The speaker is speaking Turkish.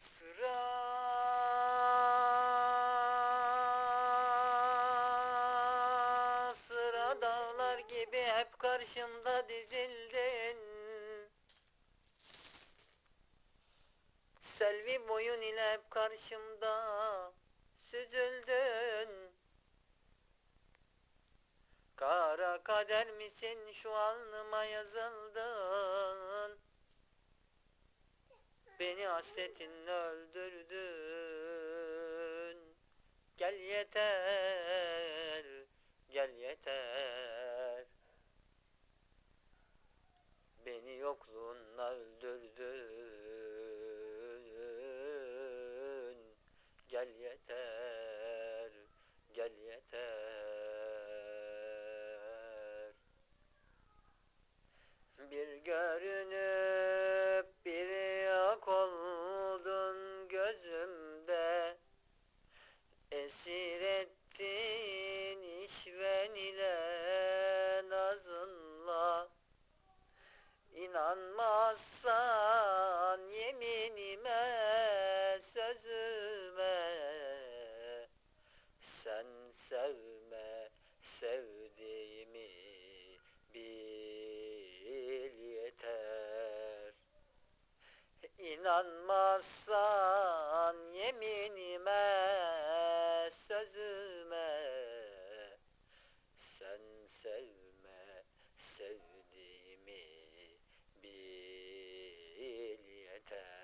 Sıra. Sıra dağlar gibi hep karşımda dizildin. Selvi boyun ile hep karşımda süzüldün. Kara kader misin? Şu alnıma yazıldın Beni hasretinle öldürdün. Gel yeter, gel yeter. Beni yokluğunla öldürdün. Gel yeter, Esir ettin işven ile nazınla. İnanmazsan yeminime sözüme Sen sevme sevdiğimi bil yeter. İnanmazsan sözüme Sen sevme sevdiğimi bil yeter